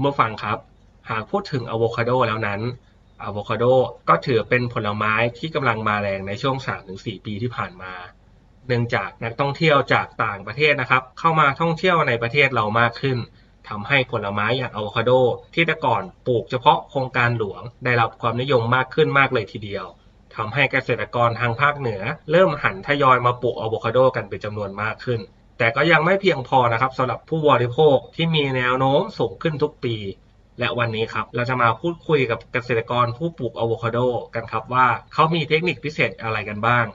คุณผู้ฟังครับ หากพูดถึงอะโวคาโดแล้วนั้นอะโวคาโดก็ถือเป็นผลไม้ที่กำลังมาแรงในช่วง 3-4 ปีที่ผ่านมา เนื่องจากนักท่องเที่ยวจากต่างประเทศนะครับ เข้ามาท่องเที่ยวในประเทศเรามากขึ้นทำให้ผลไม้อย่างอะโวคาโดที่แต่ก่อนปลูกเฉพาะโครงการหลวงได้รับความนิยมมากขึ้นมากเลยทีเดียวทำให้เกษตรกรทางภาคเหนือ เริ่มหันทยอยมาปลูกอะโวคาโดกันเป็นจำนวนมากขึ้น แต่ก็ยังไม่เพียงพอนะครับสำหรับผู้บริโภคที่มีแนวโน้มสูงขึ้นทุกปี และวันนี้ครับเราจะมาพูดคุยกับเกษตรกรผู้ปลูกอะโวคาโดกันครับว่าเขามีเทคนิคพิเศษอะไรกันบ้าง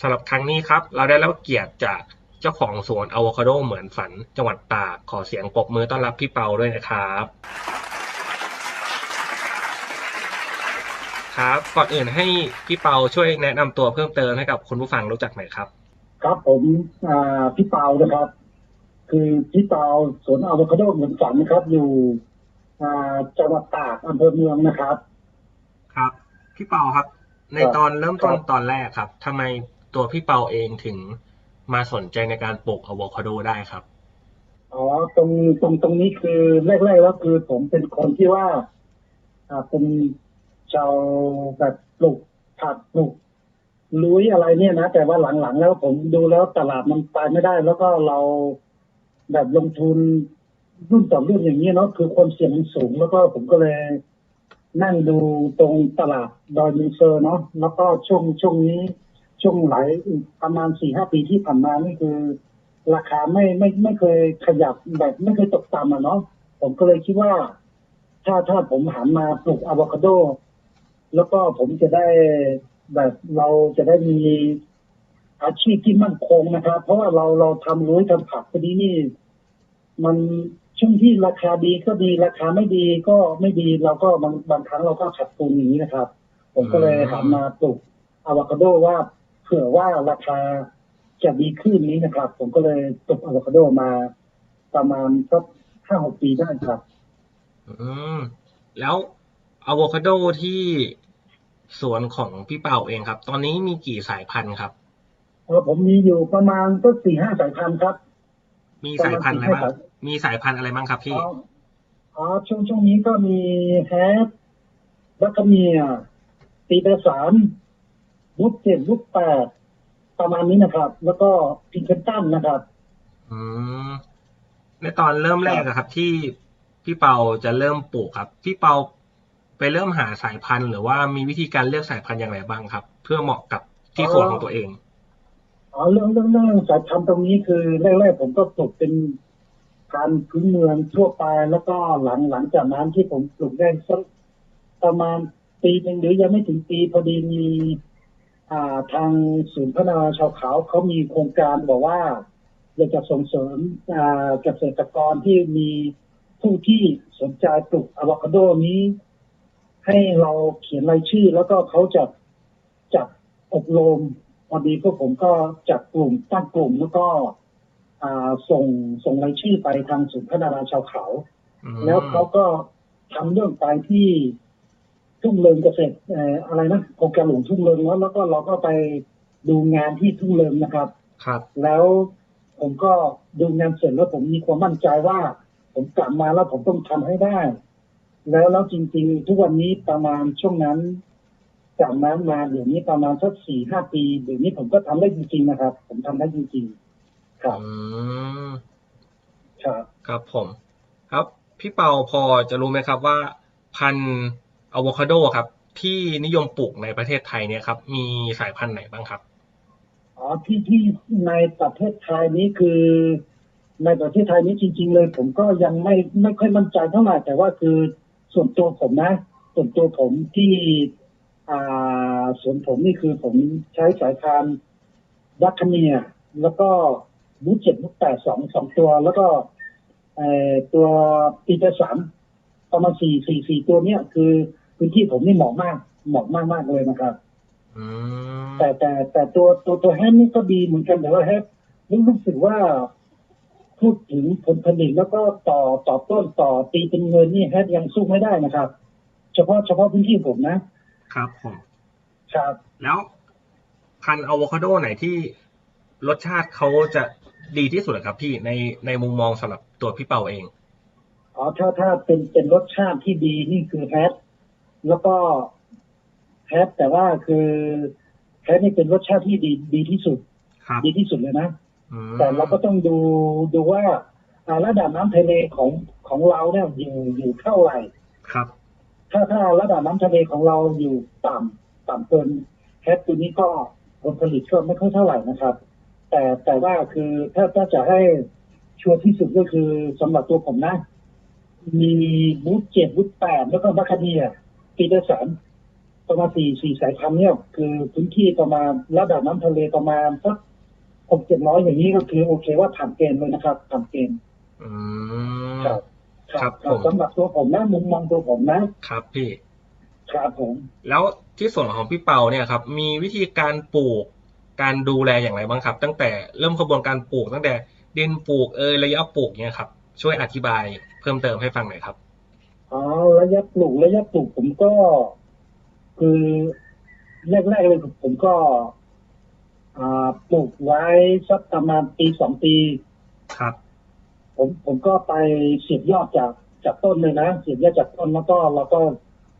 สำหรับครั้งนี้ครับเราได้รับเกียรติจากเจ้าของสวนอะโวคาโดเหมือนฝันจังหวัดตากขอเสียงปรบมือต้อนรับพี่เปาด้วยนะครับ ครับก่อนอื่นให้พี่เปาช่วยแนะนำตัวเพิ่มเติมให้กับคุณผู้ฟังรู้จักหน่อยครับ ครับผมอ่าพี่เปานะครับ คือพี่เปาสวนอะโวคาโดเหมือนฝันนะครับ อยู่อ่าจังหวัดตากอำเภอเมืองนะครับ ครับพี่เปาครับ ในครับตอนเริ่มต้นครับตอนแรกครับทำไมตัวพี่เปาเองถึงมาสนใจในการปลูกอะโวคาโดได้ครับอ๋อตรงตรงตรงนี้คือแรกๆแล้วคือผมเป็นคนที่ว่า อ่าเป็นชาวแบบปลูกผักปลูก ลุยอะไรเนี่ยนะ แต่ว่าหลังๆแล้วผมดูแล้วตลาดมันไปไม่ได้ แล้วก็เราแบบลงทุนรุ่นต่อรุ่นอย่างนี้เนาะคือความเสี่ยงมันสูง แล้วก็ผมก็เลยนั่งดูตรงตลาดดอยมินเซอร์เนาะแล้วก็ช่วงช่วงนี้ช่วงหลายประมาณสี่ห้าปีที่ผ่านมานี่คือ ราคาไม่ไม่ไม่เคยขยับแบบไม่เคยตกต่ำอะเนาะผมก็เลยคิดว่า ถ้าถ้าผมหันมาปลูกอะโวคาโด แล้วก็ผมจะได้ แบบเราจะได้มีอาชีพที่มั่นคงนะครับ เพราะว่าเราเราทำรู้ทำผักพอดีนี่ มันช่วงที่ราคาดีก็ดีราคาไม่ดีก็ไม่ดีเราก็บางบางครั้งเราก็ขาดทุนอย่างนี้นะครับ ผมก็เลยอืมหันมาปลูกอะโวคาโดว่าเผื่อว่าราคาจะดีขึ้นนี้นะครับ ผมก็เลยปลูกอะโวคาโดมาประมาณสักห้าหกปีได้ครับ อืมแล้วอะโวคาโดที่ สวนของพี่เปาเองครับ ตอนนี้มีกี่สายพันธุ์ครับเออผมมีอยู่ประมาณสักสี่ห้าสายพันธุ์ครับ มีสายพันธุ์อะไรบ้างมีสายพันธุ์อะไรบ้างครับพี่อ๋ออ๋อช่วงช่วงนี้ก็มีแฮปแล้วก็มีอะปีเตอร์สามลูกเจ็ดลูกแปดประมาณนี้นะครับ แล้วก็พิงเกนตันนะครับ อืมในตอนเริ่มแรกอะครับ ที่พี่เปาจะเริ่มปลูกครับ พี่เปา ไปเริ่มหาสายพันธุ์หรือว่ามีวิธีการเลือกสายพันธุ์อย่างไรบ้างครับ เพื่อเหมาะกับที่สวนของตัวเองอ๋อเรื่องเรื่องเรื่องสายพันธุ์ตรงนี้คือแรกๆผมก็ปลูกเป็นพันธุ์พื้นเมืองทั่วไป แล้วก็หลังหลังจากนั้นที่ผมปลูกได้สักประมาณปีหนึ่งหรือยังไม่ถึงปีพอดีมีอ่าทางศูนย์พัฒนาชาวเขาเขามีโครงการบอกว่าอยากจะส่งเสริมอ่าเกษตรกรที่มีผู้ที่สนใจปลูกอะโวคาโดนี้ ให้เราเขียนรายชื่อ แล้วก็เขาจะจัดอบรมพอดีพวกผมก็จัดกลุ่มตั้งกลุ่มแล้วก็อ่าส่งส่งรายชื่อไปทางศูนย์พัฒนาชาวเขาอืมแล้วเขาก็ทำเรื่องไปที่ทุ่งเริงเกษตรเอ่ออะไรนะโครงการหลวงทุ่งเริงเนาะแล้วก็เราก็ไปดูงานที่ทุ่งเริงนะครับ ครับ แล้วผมก็ดูงานเสร็จแล้วผมมีความมั่นใจว่า ผมกลับมาแล้วผมต้องทำให้ได้ แล้วแล้วจริง ๆ ทุกวันนี้ประมาณช่วงนั้นจากนั้นมาเดี๋ยวนี้ประมาณสักสี่ห้าปีเดี๋ยวนี้ผมก็ทำได้จริงๆนะครับ ผมทำได้จริงๆครับอืมครับครับผม ครับ พี่เปาพอจะรู้ไหมครับว่า พันธุ์อะโวคาโดครับ ที่นิยมปลูกในประเทศไทยเนี่ยครับ มีสายพันธุ์ไหนบ้างครับอ๋อที่ที่ในประเทศไทยนี้คือ ในประเทศไทยนี้จริง ๆ เลย ผมก็ยังไม่ไม่ค่อยมั่นใจเท่าไหร่แต่ว่าคือ ส่วนตัวผมนะ ส่วนตัวผมที่อ่าส่วนผมนี่คือผมใช้สายพานดัคคาเนียแล้วก็บูเจ็ดบูแปดสองสองตัว แล้วก็เอ่อตัวปีเตอร์สามประมาณสี่สี่สี่ตัวเนี้ยคือพื้นที่ผมนี่เหมาะมาก เหมาะมากมากๆเลยนะครับอืมแต่แต่แต่ตัวตัวตัวแฮมนี่ก็ดีเหมือนกันแต่ว่าแฮมนี่รู้สึกว่า พูดถึงผลผลิตแล้วก็ต่อต่อต้นต่อตีเป็นเงินนี่แฮมยังสู้ไม่ได้นะครับ เฉพาะเฉพาะพื้นที่ผมนะ ครับผมครับ แล้วพันธุ์อะโวคาโดไหนที่รสชาติเขาจะดีที่สุดอะครับพี่ในในมุมมองสำหรับตัวพี่เปาเองอ๋อถ้าถ้าเป็นเป็นรสชาติที่ดีนี่คือแฮมแล้วก็แฮมแต่ว่าคือแฮมนี่เป็นรสชาติที่ดีดีที่สุดครับดีที่สุดเลยนะอืม แต่เราก็ต้องดูดูว่าอ่าระดับน้ำทะเลของของเราเนี่ยอยู่อยู่เท่าไหร่ครับ ถ้าถ้าระดับน้ำทะเลของเราอยู่ต่ำต่ำเกินแคทตัวนี้ก็ผลผลิตก็ไม่ค่อยเท่าไหร่นะครับ แต่แต่ว่าคือถ้าถ้าจะให้ชัวร์ที่สุดก็คือสำหรับตัวผมนะ มีบูธเจ็ดบูธแปดแล้วก็บัคคาเนียปีเตอร์สันประมาณสี่สี่สายพันธุ์เนี่ย คือพื้นที่ประมาณระดับน้ำทะเลประมาณสัก หกเจ็ดร้อยอย่างนี้ก็คือโอเคว่าผ่านเกณฑ์เลยนะครับผ่านเกณฑ์อืมครับครับผมสำหรับตัวผมนะมุมมองตัวผมนะครับพี่ครับผม แล้วที่ส่วนของพี่เปาเนี่ยครับ มีวิธีการปลูกการดูแลอย่างไรบ้างครับ ตั้งแต่เริ่มกระบวนการปลูกตั้งแต่ดินปลูกเอยระยะปลูกเนี่ยครับ ช่วยอธิบายเพิ่มเติมให้ฟังหน่อยครับอ๋อระยะปลูกระยะปลูกผมก็ คือแรกๆเลยผมก็อ่า ปลูกไว้สักประมาณปีสองปี ครับ ผมผมก็ไปเสียบยอดจากจากต้นเลยนะเสียบยอดจากต้นแล้วก็เราก็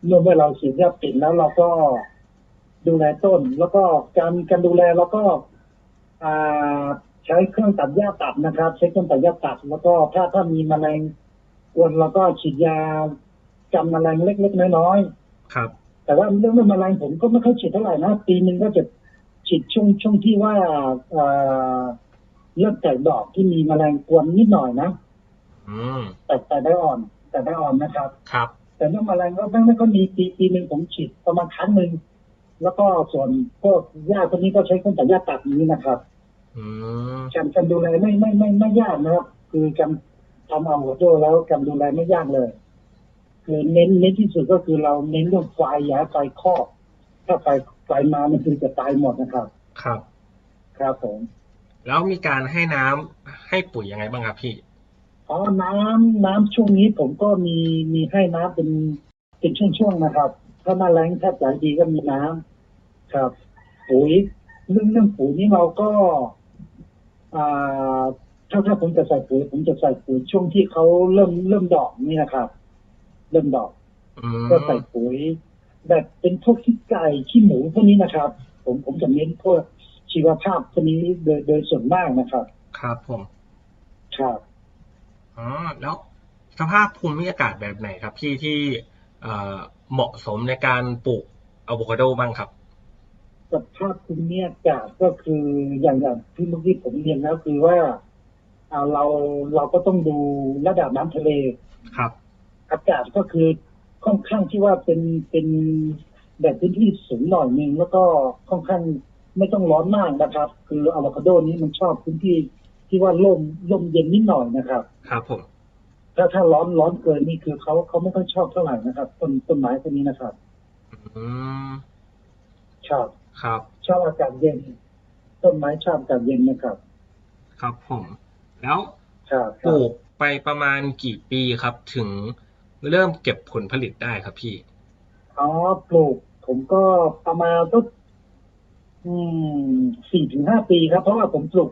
เมื่อเมื่อเราเสียบยอดติดแล้วเราก็ดูแลต้น แล้วก็การการดูแลเราก็อ่าใช้เครื่องตัดหญ้าตัดนะครับ ใช้เครื่องตัดหญ้าตัด แล้วก็ถ้าถ้ามีแมลงกวนเราก็ฉีดยากันแมลงเล็กๆน้อยๆครับ แต่ว่าเรื่องเรื่องแมลงผมก็ไม่ค่อยฉีดเท่าไหร่นะปีหนึ่งก็จะ ฉีดช่วงช่วงที่ว่าเอ่อเริ่มแตกดอกที่มีแมลงกวนนิดหน่อยนะอืมแต่แต่ได้อ่อน แต่ได้อ่อนนะครับ ครับ แต่เรื่องแมลงก็ไม่ไม่ก็มีปีปีหนึ่งผมฉีดประมาณครั้งหนึ่งแล้วก็ส่วนพวกหญ้าพวกนี้ก็ใช้เครื่องตัดหญ้าตัดนี้นะครับอืมการการดูแลไม่ไม่ไม่ไม่ยากนะครับ คือการทำเอาหัวโดแล้วการดูแลไม่ยากเลย คือเน้นเน้นที่สุดก็คือเราเน้นเรื่องไฟอย่าให้ไฟครอบถ้าไฟ ไฟมามันคือจะตายหมดนะครับ ครับ ครับผม แล้วมีการให้น้ำให้ปุ๋ยยังไงบ้างครับพี่ อ๋อ น้ำน้ำช่วงนี้ผมก็มีมีให้น้ำเป็นเป็นช่วงๆนะครับ ถ้าหน้าแรงถ้าใจดีก็มีน้ำครับ ปุ๋ยเรื่องเรื่องปุ๋ยนี่เราก็ อ่าถ้าถ้าผมจะใส่ปุ๋ยผมจะใส่ปุ๋ยช่วงที่เขาเริ่มเริ่มดอกนี่นะครับ เริ่มดอกอืมก็ใส่ปุ๋ย แบบเป็นพวกขี้ไก่ขี้หมูพวกนี้นะครับ ผมผมจะเน้นพวกชีวภาพพวกนี้โดยโดยส่วนมากนะครับ ครับผมครับอ๋อแล้วสภาพภูมิอากาศแบบไหนครับพี่ที่เอ่อเหมาะสมในการปลูกอะโวคาโดบ้างครับ สภาพภูมิอากาศก็คืออย่างอย่างที่เมื่อกี้ผมเรียนแล้วคือว่าอ่าเราเราก็ต้องดูระดับน้ำทะเลครับ อากาศก็คือ ค่อนข้างที่ว่าเป็นเป็นแบบพื้นที่สูงหน่อยหนึ่งแล้วก็ค่อนข้างไม่ต้องร้อนมากนะครับ คืออะโวคาโดนี้มันชอบพื้นที่ที่ว่าร่มร่มเย็นนิดหน่อยนะครับ ครับผมถ้าถ้าร้อนร้อนเกินนี่คือเขาเขาไม่ค่อยชอบเท่าไหร่นะครับต้นต้นไม้ตัวนี้นะครับอืมชอบครับ ชอบอากาศเย็น ต้นไม้ชอบอากาศเย็นนะครับ ครับผม แล้วครับปลูกไปประมาณกี่ปีครับ ถึง เริ่มเก็บผลผลิตได้ครับพี่ อ๋อปลูก ผมก็ประมาณก็อืมสี่ถึงห้าปีครับ เพราะว่าผมปลูก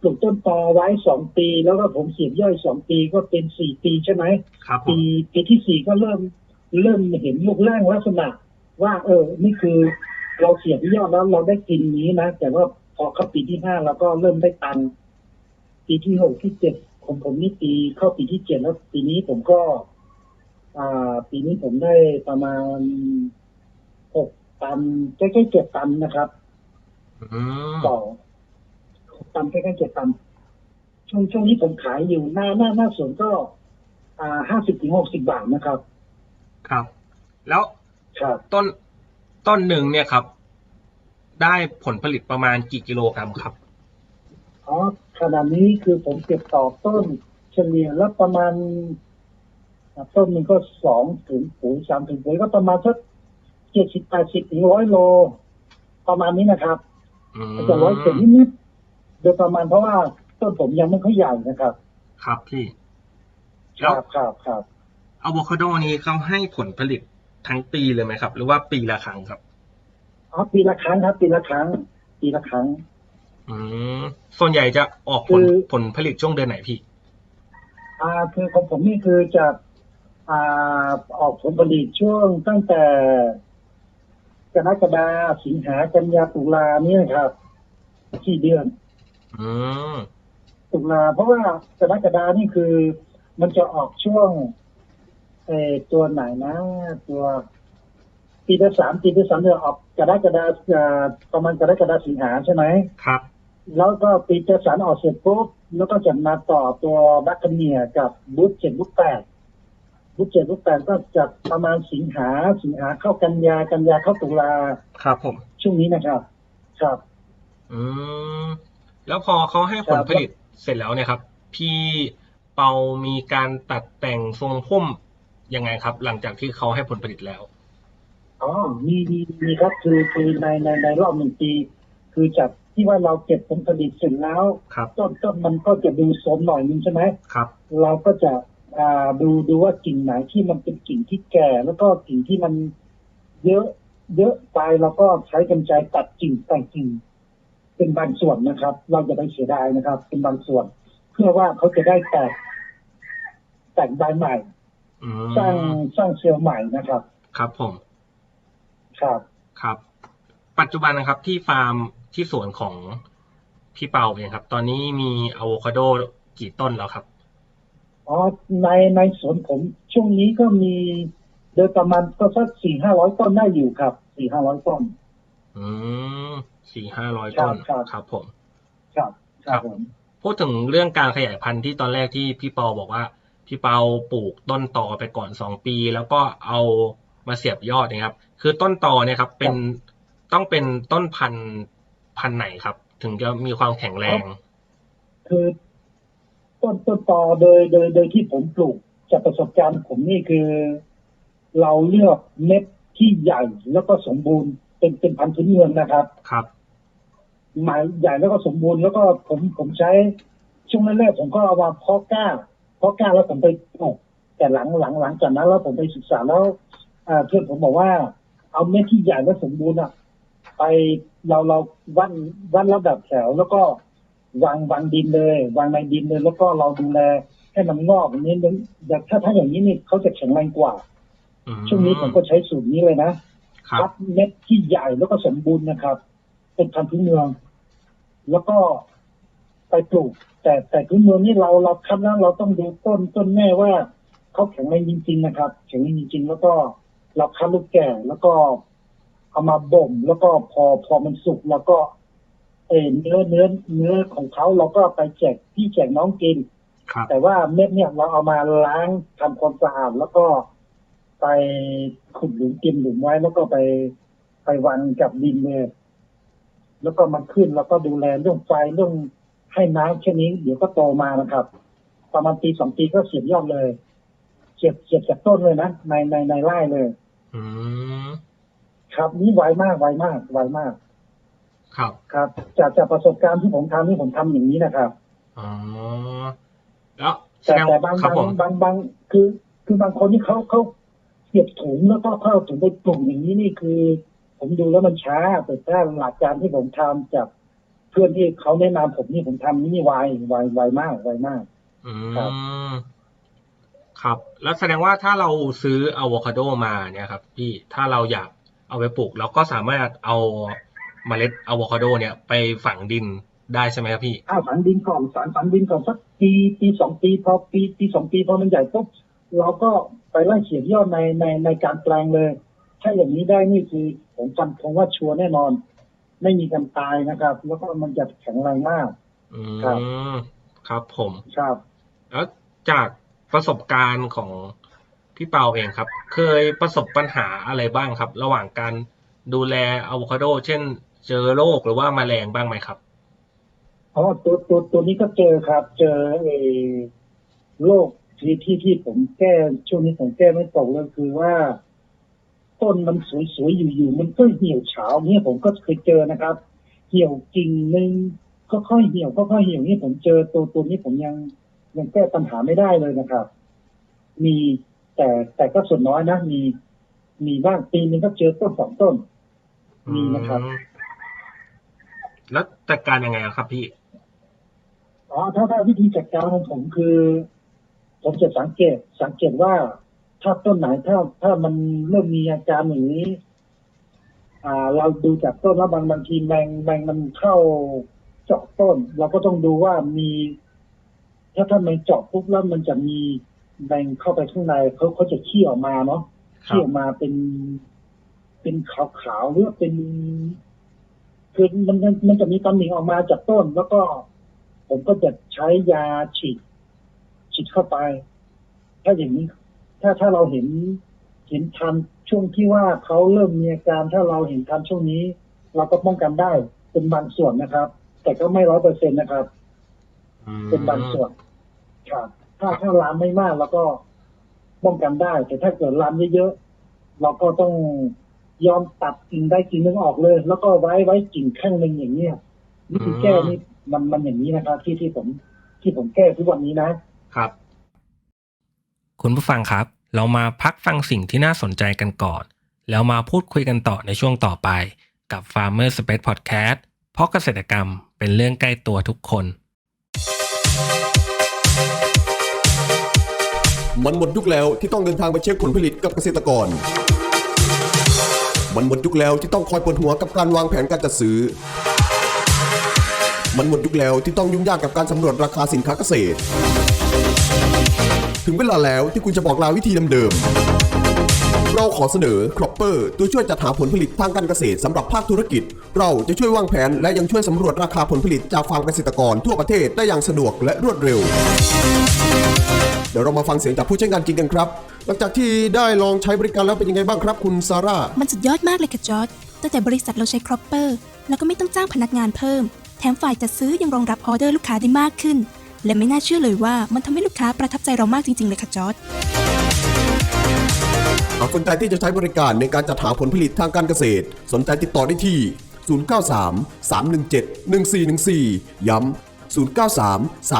ปลูกต้นตอไว้สองปี แล้วก็ผมเสียบย่อยสองปีก็เป็นสี่ปีใช่ไหมครับผปีมปีที่สี่ก็เริ่ม เริ่มเห็นลูกร่างลักษณะ ว่า เออ นี่คือเราเสียบยอดแล้วเราได้กินนี้นะแต่ว่าพอเข้าปีที่ห้าเราก็เริ่มได้ตังค์ปีที่หกที่เจ็ดผมผมนี่ปีเข้าปีที่เจ็ดแล้วปีนี้ผมก็อ่า ปีนี้ผมได้ประมาณหกตันใกล้ๆเจ็ดตันนะครับอืมต่อหกตันใกล้ๆเจ็ดตัน ช่วงช่วงนี้ผมขายอยู่หน้าหน้าหน้าสวนก็ อ่าห้าสิบถึงหกสิบาทนะครับ ครับ แล้วครับต้นต้นหนึ่งเนี่ยครับ ได้ผลผลิตประมาณกี่กิโลกรัมครับอ๋อขณะนี้คือผมเก็บต่อต้นเฉลี่ยแล้วประมาณอ่า ต้นหนึ่งก็สองถึงปุ๋ยสามถึงปุ๋ยก็ประมาณสักเจ็ดสิบแปดสิบถึงร้อยโล ประมาณนี้นะครับอืมจะร้อยเศษนิดๆโดยประมาณเพราะว่าต้นผมยังไม่ค่อยใหญ่นะครับ ครับพี่คแล้วรับครับครับอะโวคาโดนี้เขาให้ผลผลิตทั้งปีเลยไหมครับ หรือว่าปีละครั้งครับอ๋อปีละครั้งครับ ปีละครั้ง ปีละครั้ง อืมส่วนใหญ่จะออกผลคือผลผลิตช่วงเดือนไหนพี่ อ่า คือของผมนี่คือจะ อ่าออกผลผลิตช่วงตั้งแต่กรกฎาสิงหากันยาตุลาเนี่ยครับสี่เดือนอืมตุลาเพราะว่ากรกฎานี่คือ มันจะออกช่วงเออตัวไหนนะ ตัวปีที่สามปีที่สามเนี่ยออกกรกฎาอ่าประมาณกรกฎาสิงหาใช่ไหมครับ แล้วก็ปีเจสันออกเสร็จปุ๊บแล้วก็จะมาต่อตัวบัคคเนียกับบูธเจ็ดบูธแปด บูธเจ็ดบูธแปดก็จะประมาณสิงหาสิงหาเข้ากันยากันยาเข้าตุลาครับผม ช่วงนี้นะครับ ครับ อืมแล้วพอเขาให้ผลผลิตเสร็จแล้วเนี่ยครับ พี่เปามีการตัดแต่งทรงพุ่มยังไงครับ หลังจากที่เขาให้ผลผลิตแล้วอ๋อมีมีมีครับคือคือในในในรอบหนึ่งปี คือจากที่ว่าเราเก็บผลผลิตเสร็จแล้วครับต้นต้นมันก็จะดูโสมหน่อยนึงใช่ไหมครับ เราก็จะอ่า ดูดูว่ากิ่งไหนที่มันเป็นกิ่งที่แก่ แล้วก็กิ่งที่มันเยอะ เยอะไปเราก็ใช้กรรไกรตัดกิ่งแต่งกิ่งเป็นบางส่วนนะครับ เราจะไปเสียดายนะครับ เป็นบางส่วน เพื่อว่าเขาจะได้แตกแตกใบใหม่อืมสร้างสร้างเซลล์ใหม่นะครับ ครับผม ครับครับ ปัจจุบันนะครับ ที่ฟาร์มที่สวนของพี่เปาเองครับ ตอนนี้มีอะโวคาโดกี่ต้นแล้วครับ อ๋อในในสวนผม ช่วงนี้ก็มีโดยประมาณก็สักสี่ห้าร้อยต้นได้อยู่ครับสี่ห้าร้อยต้น อืมสี่ห้าร้อยต้นครับครับผม ครับครับผมพูดถึงเรื่องการขยายพันธุ์ที่ตอนแรกที่พี่เปาบอกว่า พี่เปาปลูกต้นตอไปก่อนสองปี แล้วก็เอามาเสียบยอดนะครับ คือต้นตอเนี่ยครับ เป็นต้องเป็นต้นพันธุ์พันธุ์ไหนครับ ถึงจะมีความแข็งแรง คือ ต้นต้นตอโดยโดยโดยที่ผมปลูกจากประสบการณ์ผมนี่คือ เราเลือกเม็ดที่ใหญ่แล้วก็สมบูรณ์เป็นเป็นพันธุ์พื้นเมืองนะครับครับหมายใหญ่แล้วก็สมบูรณ์แล้วก็ผมผมใช้ช่วงแรกๆผมก็เอามาเพาะกล้าเพาะกล้าแล้วผมไปปลูกแต่หลังหลังหลังจากนั้นแล้วผมไปศึกษาแล้วอ่าเพื่อนผมบอกว่า เอาเม็ดที่ใหญ่และสมบูรณ์อะไปเราเราวัดวัดระดับแถวแล้วก็ วางวางดินเลย วางในดินเลย แล้วก็เราดูแลให้มันงอกอย่างนี้นึงแต่ถ้าถ้าอย่างนี้นี่เขาจะแข็งแรงกว่าอืมช่วงนี้ผมก็ใช้สูตรนี้เลยนะครับเม็ดที่ใหญ่แล้วก็สมบูรณ์นะครับ เป็นพันธุ์พื้นเมือง แล้วก็ไปปลูก แต่แต่พื้นเมืองนี่เราเราคัดแล้วเราต้องดูต้นต้นแม่ว่าเขาแข็งแรงจริงๆนะครับแข็งแรงจริงๆ แล้วก็เราคัดลูกแก่แล้วก็เอามาบ่มแล้วก็พอพอมันสุกแล้วก็ เออเนื้อเนื้อเนื้อของเขาเราก็ไปแจกพี่แจกน้องกินครับแต่ว่าเม็ดเนี่ยเราเอามาล้างทำความสะอาดแล้วก็ไปขุดหลุมกินหลุมไว้ แล้วก็ไปไปวางกับดินเลยแล้วก็มันขึ้นแล้วก็ดูแลเรื่องไฟเรื่องให้น้ำแค่นี้ เดี๋ยวก็โตมานะครับ ประมาณปีสองปีก็เสียบยอดเลยเสียบเสียบจากต้นเลยนะในในในไร่เลยอืมครับนี่ไวมากไวมากไวมาก ครับ ครับ จากจากประสบการณ์ที่ผมทำนี่ผมทำอย่างนี้นะครับอ๋อแล้วแสแต่ดงแต่บางครับบางผมบางบางคือ คือบางคนที่เขาเขาเสียบถุงแล้วก็เข้าถุงไปปลูกอย่างนี้นี่คือ ผมดูแล้วมันช้าแต่ถ้าหลักการที่ผมทำจากเพื่อนที่เขาแนะนำผมนี่ผมทำนี่ไวไวไวมากไวมากอืครับมครับ แล้วแสดงว่าถ้าเราซื้ออะโวคาโดมาเนี่ยครับ พี่ถ้าเราอยากเอาไปปลูกเราก็สามารถเอา เมล็ดอะโวคาโดเนี่ยไปฝังดินได้ใช่ไหมครับพี่อ้าวฝังดินก่อนสารฝังดินก่อนสักปีปีสองปีพอปีปีสองปีพอมันใหญ่ปุ๊บเราก็ไปไล่เสียบยอดในในในการแปลงเลย ถ้าอย่างนี้ได้นี่คือผมฟันคงว่าชัวร์แน่นอน ไม่มีการตายนะครับ แล้วก็มันจะแข็งแรงมากอืครับมครับผมครับแล้วจากประสบการณ์ของพี่เปาเองครับ เคยประสบปัญหาอะไรบ้างครับ ระหว่างการดูแลอะโวคาโด เช่น เจอโรคหรือว่าแมลงบ้างไหมครับอ๋อตัวตัวตัวนี้ก็เจอครับ เจอเออโรคที่ที่ที่ผมแก้ช่วงนี้ผมแก้ไม่ตกเลยคือว่า ต้นมันสวยๆอยู่ๆมันก็เหี่ยวเฉาเนี่ยผมก็เคยเจอนะครับ เหี่ยวกิ่งหนึ่งก็ค่อยเหี่ยวก็ค่อยเหี่ยวนี่ผมเจอตัวตัวนี้ผมยังยังแก้ปัญหาไม่ได้เลยนะครับ มีแต่แต่ก็ส่วนน้อยนะมี มีบ้างปีนึงก็เจอต้นสองต้น มีนะครับอืม แล้วจัดการยังไงอะครับพี่ อ๋อถ้าถ้าวิธีจัดการของผมคือ ผมจะสังเกตสังเกตว่าถ้าต้นไหนถ้าถ้ามันเริ่มมีอาการอย่างนี้ อ่า เราดูจากต้นแล้วบางบางทีแมงแมงมันเข้าเจาะต้น เราก็ต้องดูว่ามี ถ้าถ้ามันเจาะปุ๊บแล้วมันจะมีแมงเข้าไปข้างในเขาเขาจะขี้ออกมาเนาะครับขี้ออกมาเป็น เป็นขาวๆหรือว่าเป็น คือมันมันมันจะมีตำหนิออกมาจากต้น แล้วก็ ผมก็จะใช้ยาฉีดฉีดเข้าไป ถ้าอย่างนี้ ถ้าถ้าเราเห็นเห็นทันช่วงที่ว่าเขาเริ่มมีอาการถ้าเราเห็นทันช่วงนี้ เราก็ป้องกันได้เป็นบางส่วนนะครับ แต่ก็ไม่ร้อยเปอร์เซ็นต์นะครับอืมเป็นบางส่วนครับถ้าถ้าลามไม่มากเราก็ป้องกันได้ แต่ถ้าเกิดลามเยอะๆเราก็ต้อง ยอมตัดกิ่งได้กิ่งหนึงออกเลย แล้วก็ไว้ไว้กิ่งข้างหนึ่งอย่างเนี้ยวิธีแก้นี่มันมันอย่างนี้นะครับ ที่ที่ผมที่ผมแก้ทุกวันนี้นะครับ คุณผู้ฟังครับ เรามาพักฟังสิ่งที่น่าสนใจกันก่อน แล้วมาพูดคุยกันต่อในช่วงต่อไป กับ Farmer Space Podcast เพราะเกษตรกรรมเป็นเรื่องใกล้ตัวทุกคน มันหมดยุคแล้วที่ต้องเดินทางไปเช็คผลผลิตกับเกษตรกร มันหมดยุคแล้วที่ต้องคอยปวดหัวกับการวางแผนการจัดซื้อ มันหมดยุคแล้วที่ต้องยุ่งยากกับการสำรวจราคาสินค้าเกษตร ถึงเวลาแล้วที่คุณจะบอกลาวิธีเดิมๆเราขอเสนอ Cropper ตัวช่วยจัดหาผลผลิตทางการเกษตรสำหรับภาคธุรกิจ เราจะช่วยวางแผนและยังช่วยสำรวจราคาผลผลิตจากฟาร์มเกษตรกรทั่วประเทศได้อย่างสะดวกและรวดเร็ว เดี๋ยวเรามาฟังเสียงจากผู้ใช้งานจริงกันครับ หลังจากที่ได้ลองใช้บริการแล้วเป็นยังไงบ้างครับคุณซาร่า มันสุดยอดมากเลยค่ะจอร์ดตั้งแต่บริษัทเราใช้ครอปเปอร์ แล้วก็ไม่ต้องจ้างพนักงานเพิ่ม แถมฝ่ายจัดซื้อยังรองรับออเดอร์ลูกค้าได้มากขึ้น และไม่น่าเชื่อเลยว่ามันทำให้ลูกค้าประทับใจเรามากจริง ๆ เลยค่ะจอร์ดหากสนใจที่จะใช้บริการในการจัดหาผลผลิตทางการเกษตร สนใจติดต่อได้ที่ 093 317 1414 ย้ำ093 317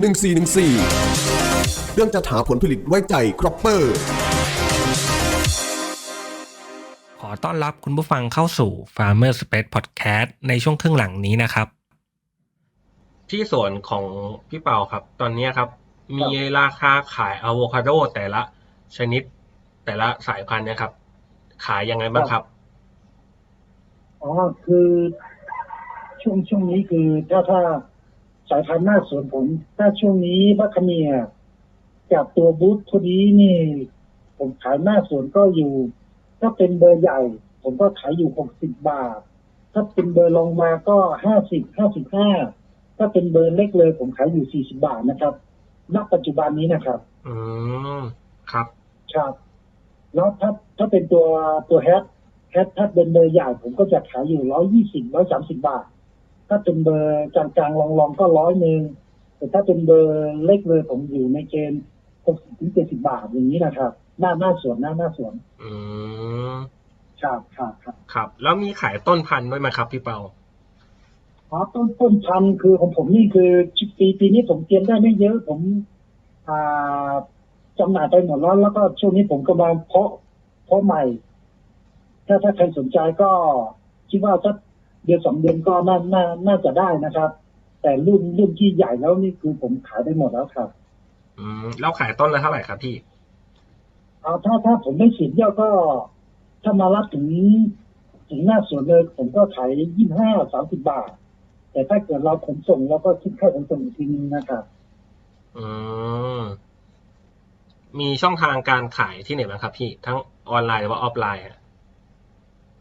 1414 เรื่องจัดหาผลผลิตไว้ใจครอปเปอร์ขอต้อนรับคุณผู้ฟังเข้าสู่ Farmer Space Podcast ในช่วงครึ่งหลังนี้นะครับ ที่สวนของพี่เปาครับ ตอนนี้ครับ มีราคาขายอะโวคาโดแต่ละชนิดแต่ละสายพันธุ์เนะครับ ขายยังไงบ้างครับอ๋อคือ ช่วงช่วงนี้คือถ้าถ้าสายพันธุ์หน้าสวนผม ถ้าช่วงนี้บัคคาเนีย จากตัวบูธตัวนี้นี่ ผมขายหน้าสวนก็อยู่ ถ้าเป็นเบอร์ใหญ่ ผมก็ขายอยู่หกสิบบาท ถ้าเป็นเบอร์ลงมาก็ห้าสิบห้าสิบห้าถ้าเป็นเบอร์เล็กเลย ผมขายอยู่สี่สิบาทนะครับณปัจจุบันนี้นะครับอืมครับครับแล้วถ้าถ้าเป็นตัวตัวแฮทแฮทถ้าเป็นเบอร์ใหญ่ผมก็จะขายอยู่ร้อยยี่สิบร้อยสามสิบาท ถ้าเป็นเบอร์กลางๆลองๆก็ร้อยหนึ่งแต่ถ้าเป็นเบอร์เล็กเลยผมอยู่ในเกณฑ์ หกสิบถึงเจ็ดสิบาทอย่างนี้นะครับ หน้าหน้าสวนหน้าหน้าสวน อืมครับครับครับครับ แล้วมีขายต้นพันธุ์ด้วยไหมครับ พี่เปาอ๋อต้นต้นพันธุ์คือของผมนี่คือปีปีนี้ผมเตรียมได้ไม่เยอะ ผมอ่าจำหน่ายไปหมดแล้วแล้วก็ช่วงนี้ผมกำลังเพาะเพาะใหม่ ถ้าถ้าใครสนใจก็คิดว่าสักเดือนสองเดือนก็น่าน่าน่าจะได้นะครับ แต่รุ่นรุ่นที่ใหญ่แล้วนี่คือผมขายได้หมดแล้วครับ อืมแล้วขายต้นละเท่าไหร่ครับพี่เอาถ้าถ้าผมไม่ฉีดเยี่ยวก็ ถ้ามารับถึงถึงหน้าสวนเลย ผมก็ขายยี่ห้าสามสิบบาท แต่ถ้าเกิดเราขนส่งเราก็คิดค่าขนส่งอีกทีนึงนะครับ อืมมีช่องทางการขายที่ไหนบ้างครับพี่ ทั้งออนไลน์หรือว่าออฟไลน์อะ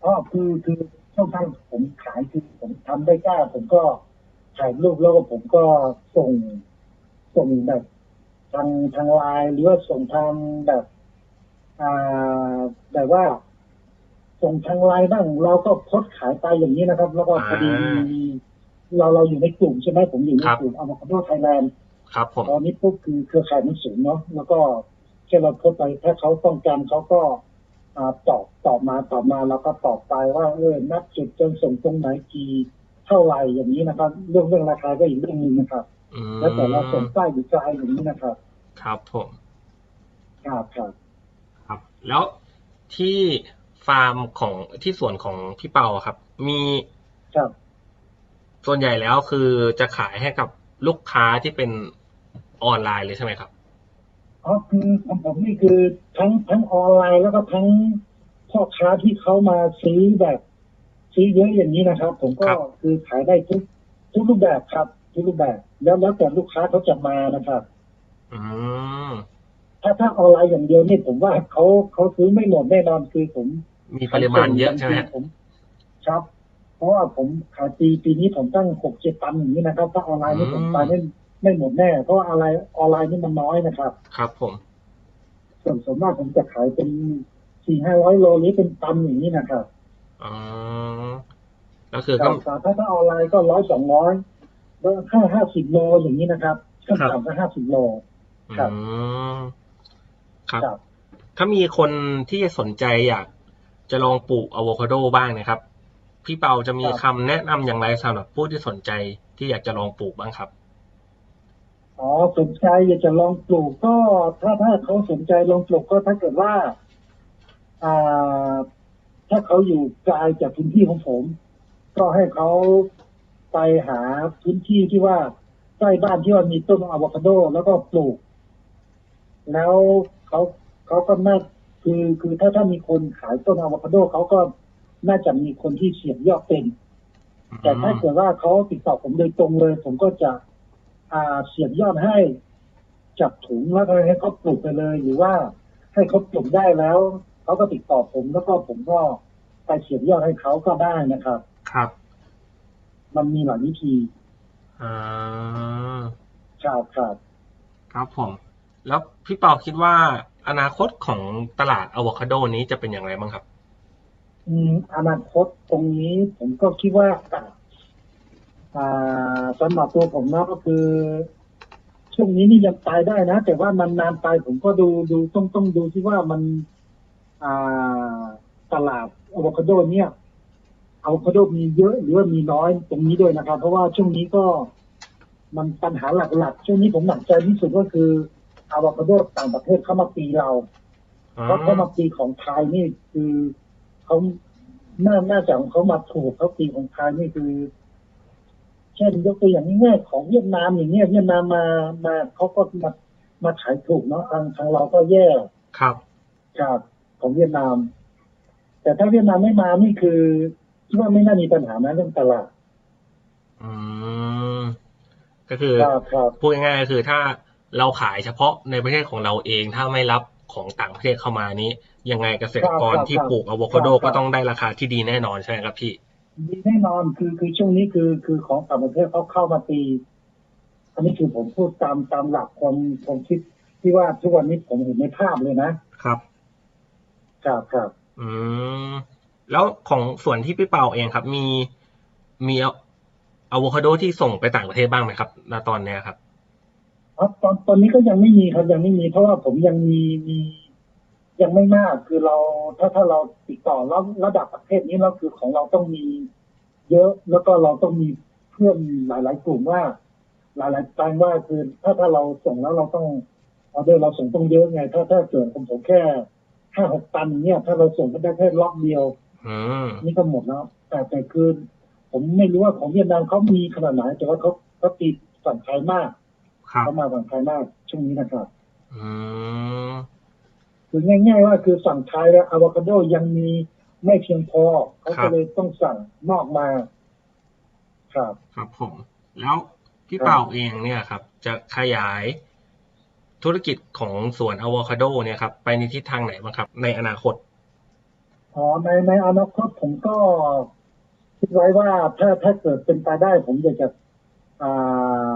อ๋อคือคือช่องทางผมขายคือผมทำได้กล้า ผมก็ถ่ายรูปแล้วก็ผมก็ส่งส่งแบบ ทางทางไลน์หรือว่าส่งทางแบบอ่าแบบว่า ส่งทางไลน์บ้างเราก็โพสต์ขายไปอย่างนี้นะครับ แล้วก็พอดีอ่ามีเราเราอยู่ในกลุ่มใช่ไหมผมอยู่ในครับกลุ่มอ v ว c a d o ไทยแลนด์ครับผมตอนนี้ปุ๊บคือเครือข่ายมันสูงเนาะแล้วก็แค่เราโพสต์ไปถ้าเขาต้องการเขาก็อ่าตอบตอบมาตอบมาเราก็ตอบไปว่าเออนัดจุดจนส่งตรงไหนกี่เท่าไหร่อย่างนี้นะครับ เรื่องเรื่องราคาก็อีกเรื่องหนึงนะครับอืม แล้วแต่เราส่งใกล้หรือไกลอย่างนี้นะครับ ครับผมครับครับครับ แล้วที่ฟาร์มของที่สวนของพี่เปาอะครับ มีครับส่วนใหญ่แล้วคือจะขายให้กับลูกค้าที่เป็นออนไลน์เลยใช่ไหมครับอ๋อคือของผมนี่คือทั้งทั้งออนไลน์แล้วก็ทั้งพ่อค้าที่เขามาซื้อแบบ ซื้อเยอะอย่างนี้นะครับ ผมก็ครับคือขายได้ทุกทุกรูปแบบครับ ทุกรูปแบบ แล้วแล้วแต่ลูกค้าเขาจะมานะครับอืมถ้าถ้าออนไลน์อย่างเดียวนี่ผมว่าเขาเขาซื้อไม่หมดแน่นอนคือผม มีปริมาณเยอะใช่ไหมฮะผม ครับ เพราะว่าผมขายปีปีนี้ผมตั้งหกเจ็ดตันอย่างนี้นะครับ ถ้าออนไลน์นี่ผมไปไม่ไม่หมดแน่ เพราะว่าอะไรออนไลน์นี่มันน้อยนะครับ ครับ ผมส่วนส่วนมากผมจะขายเป็นสี่ห้าร้อยโลหรือเป็นตันอย่างนี้นะครับอ๋อก็คือคก็รับถ้าถ้าออนไลน์ก็ร้อยสองร้อย แล้วห้าห้าสิบโลอย่างนี้นะครับขั้นครับต่ำก็ห้าสิบโลครับอืมครับครับ ถ้ามีคนที่สนใจอยากจะลองปลูกอะโวคาโดบ้างนะครับ พี่เปาจะมีคำแนะนำอย่างไรสำหรับผู้ที่สนใจที่อยากจะลองปลูกบ้างครับอ๋อสนใจอยากจะลองปลูกก็ถ้าถ้าเขาสนใจลองปลูกก็ถ้าเกิดว่าอ่าถ้าเขาอยู่ไกลจากพื้นที่ของผม ก็ให้เขา ไปหาพื้นที่ที่ว่าใกล้บ้านที่ว่ามีต้นอะโวคาโด แล้วก็ปลูก แล้วเขาเขาก็น่าคือคือถ้าถ้ามีคนขายต้นอะโวคาโดเขาก็น่าจะมีคนที่เสียบยอดเป็น แต่ถ้าเกิดว่าเขาติดต่อผมโดยตรงเลย ผมก็จะอ่าเสียบยอดให้จับถุงแล้วก็ให้เขาปลูกไปเลย หรือว่าให้เขาปลูกได้แล้วเขาก็ติดต่อผมแล้วก็ผมก็ไปเสียบยอดให้เขาก็ได้นะครับ ครับ มันมีหลายวิธีอ่าครับครับครับผม แล้วพี่เปาคิดว่าอนาคตของตลาดอะโวคาโดนี้จะเป็นอย่างไรบ้างครับ อืมอนาคตตรงนี้ผมก็คิดว่าอ่าสำหรับตัวผมนะก็คือ ช่วงนี้นี่ยังตายได้นะ แต่ว่ามันนานไปผมก็ดูดูต้องต้องดูที่ว่ามัน อ่าตลาดอะโวคาโดเนี่ย อะโวคาโดมีเยอะหรือว่ามีน้อยตรงนี้ด้วยนะครับ เพราะว่าช่วงนี้ก็มันปัญหาหลักๆ ช่วงนี้ผมหนักใจที่สุดก็คืออะโวคาโดต่างประเทศเข้ามาตีเราเพราะเขามาตีของไทยนี่คือเขาน่าน่าจะของเขามาถูกเขาตีของไทยนี่คือ เช่นยกตัวอย่างง่ายๆของเวียดนามอย่างเงี้ยเวียดนามมามาเขาก็มามาขายถูกเนาะทางทางเราก็แย่ครับจากของเวียดนาม แต่ถ้าเวียดนามไม่มานี่คือ คิดว่าไม่น่ามีปัญหานะเรื่องตลาด อืม ก็คือครับครับพูดง่ายๆก็คือถ้าเราขายเฉพาะในประเทศของเราเองถ้าไม่รับของต่างประเทศเข้ามานี้ ยังไงเกษตรกรครับที่ครับปลูกอะโวคาโดครับก็ต้องได้ราคาที่ดีแน่นอนใช่ไหมครับพี่มีแน่นอนคือคือช่วงนี้คือคือของต่างประเทศเขาเข้ามาตี อันนี้คือผมพูดตามตามหลักความความคิดที่ว่าทุกวันนี้ผมเห็นในภาพเลยนะครับ ครับครับอืม แล้วของส่วนที่พี่เปาเองครับ มีมีอะโวคาโดที่ส่งไปต่างประเทศบ้างไหมครับณตอนเนี้ยครับครับตอนตอนนี้ก็ยังไม่มีครับยังไม่มี เพราะว่าผมยังมีมียังไม่มากคือเราถ้าถ้าเราติดต่อระระดับประเทศนี้เราคือของเราต้องมีเยอะแล้วก็เราต้องมีเพื่อนหลาย ๆ กลุ่มว่า หลายๆตังว่าคือ ถ้าถ้าเราส่งแล้วเราต้องออเดอร์เราส่งต้องเยอะไง ถ้าถ้าเกิดผมส่งแค่ห้าหกตันเนี่ย ถ้าเราส่งก็ได้แค่ล็อกเดียว นี่ก็หมดแล้ว แต่แต่คือผมไม่รู้ว่าของเวียดนามเขามีขนาดไหนแต่ว่าเขาเขาตีฝั่งไทยมากครับเขามาฝั่งไทยมากช่วงนี้นะครับอืมคือง่าย ๆ ว่าคือสั่งไทยแล้วอะโวคาโดยังมีไม่เพียงพอเขาครัก็บเลยต้องสั่งนอกมา ครับ ครับผม แล้วพี่ครับเปาเองเนี่ยครับ จะขยายธุรกิจของสวนอะโวคาโดเนี่ยครับ ไปในทิศทางไหนบ้างครับ ในอนาคต อ๋อในในอนาคตผมก็คิดไว้ว่าถ้าถ้าเกิดเป็นไปได้ ผมอยากจะอ่า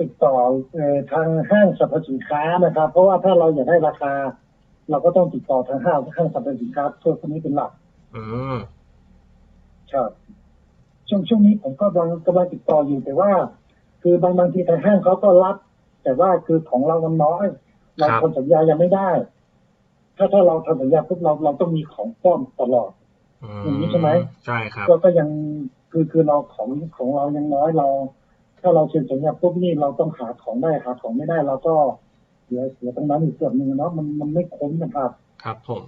ติดต่อเอ่อทางห้างสรรพสินค้านะครับ เพราะว่าถ้าเราอยากได้ราคา เราก็ต้องติดต่อทางห้างห้างสรรพสินค้าทั่วคนนี้เป็นหลักอืมครับช่วงช่วงนี้ผมก็กำลังกำลังติดต่ออยู่แต่ว่า คือบางบางทีทางห้างเขาก็รับ แต่ว่าคือของเรามันน้อยเราทำสัญญายังไม่ได้ ถ้าถ้าเราทำสัญญาปุ๊บเราเราต้องมีของป้อมตลอดอือย่างนี้ใช่ไหมใช่ครับก็ก็ยังคือคือเราของของเรายังน้อยเรา ถ้าเราเซ็นสัญญาปุ๊บนี่เราต้องหาของได้หาของไม่ได้เราก็เสียเสียตรงนั้นอีกส่วนหนึ่งเนาะมันมันไม่คุ้มนะครับ ครับผม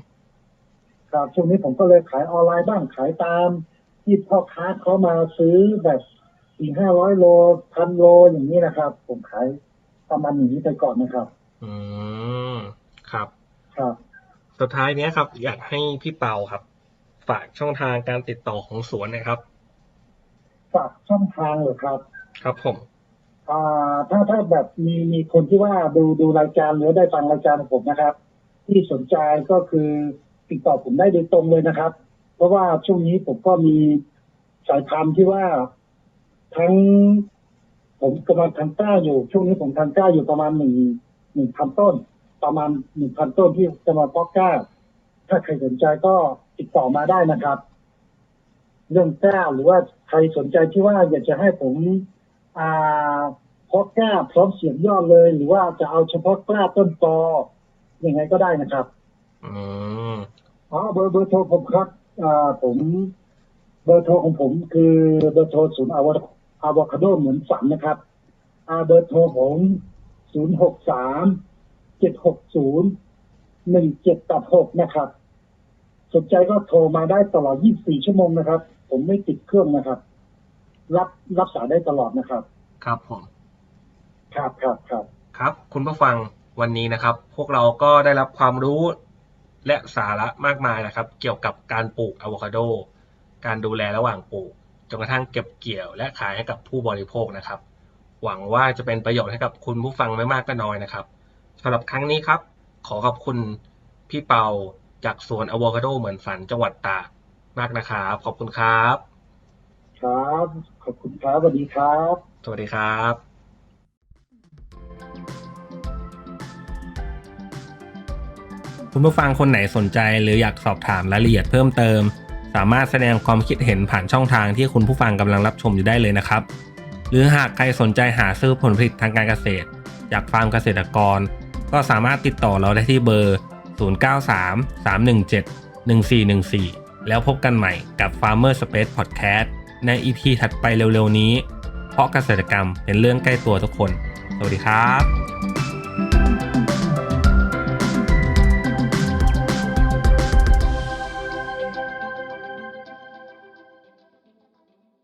ครับช่วงนี้ผมก็เลยขายออนไลน์บ้างขายตามที่พ่อค้าเขามาซื้อแบบสี่ห้าร้อยโลพันโลอย่างนี้นะครับ ผมขายประมาณอย่างนี้ไปก่อนนะครับ อืมครับ ครับ สุดท้ายเนี้ยครับ อยากให้พี่เปาครับ ฝากช่องทางการติดต่อของสวนหนะครับ ฝากช่องทางเลยครับ ครับผมอ่าถ้าถ้าแบบมีมีคนที่ว่าดูดูรายการหรือได้ฟังรายการของผมนะครับ ที่สนใจก็คือติดต่อผมได้โดยตรงเลยนะครับ เพราะว่าช่วงนี้ผมก็มีสายพันธุ์ที่ว่าทั้ง ผมกำลังทำกล้าอยู่ ช่วงนี้ผมทำกล้าอยู่ประมาณหนึ่งหนึ่งพันต้น ประมาณหนึ่งพันต้นที่จะมาเพาะกล้า ถ้าใครสนใจก็ติดต่อมาได้นะครับ เรื่องกล้าหรือว่าใครสนใจที่ว่าอยากจะให้ผมอ่าเพาะกล้าพร้อมเสียงยอดเลย หรือว่าจะเอาเฉพาะกล้าต้นตอยังไงก็ได้นะครับ อืมอ๋อเบอร์เบอร์โทรผมครับอ่าผมเบอร์โทรของผมคือเบอร์โทรศูนย์อาวอะวคาโดเหมือนฝันนะครับอ่าเบอร์โทรผมศูนย์หกสาม เจ็ดหกศูนย์หนึ่งเจ็ดแปดหกนะครับ สนใจก็โทรมาได้ตลอด24ชั่วโมงนะครับ ผมไม่ติดเครื่องนะครับ รับรับสายได้ตลอดนะครับ ครับผม ครับครับครับครับ คุณผู้ฟังวันนี้นะครับ พวกเราก็ได้รับความรู้และสาระมากมายนะครับ เกี่ยวกับการปลูกอะโวคาโด การดูแลระหว่างปลูกจนกระทั่งเก็บเกี่ยวและขายให้กับผู้บริโภคนะครับ หวังว่าจะเป็นประโยชน์ให้กับคุณผู้ฟังไม่มากก็น้อยนะครับ สำหรับครั้งนี้ครับ ขอขอบคุณพี่เปาจากสวนอะโวคาโดเหมือนฝันจังหวัดตากมากนะครับขอบคุณครับ ครับ ขอบคุณครับสวัสดีครับ สวัสดีครับคุณผู้ฟังคนไหนสนใจหรืออยากสอบถามรายละเอียดเพิ่มเติม สามารถแสดงความคิดเห็นผ่านช่องทางที่คุณผู้ฟังกำลังรับชมอยู่ได้เลยนะครับ หรือหากใครสนใจหาซื้อผลผลิตทางการเกษตร จากฟาร์มเกษตรกร ก็สามารถติดต่อเราได้ที่เบอร์ 0933171414 แล้วพบกันใหม่กับ Farmer Space Podcast ใน EP ถัดไปเร็วๆนี้ เพราะเกษตรกรรมเป็นเรื่องใกล้ตัวทุกคน สวัสดีครับ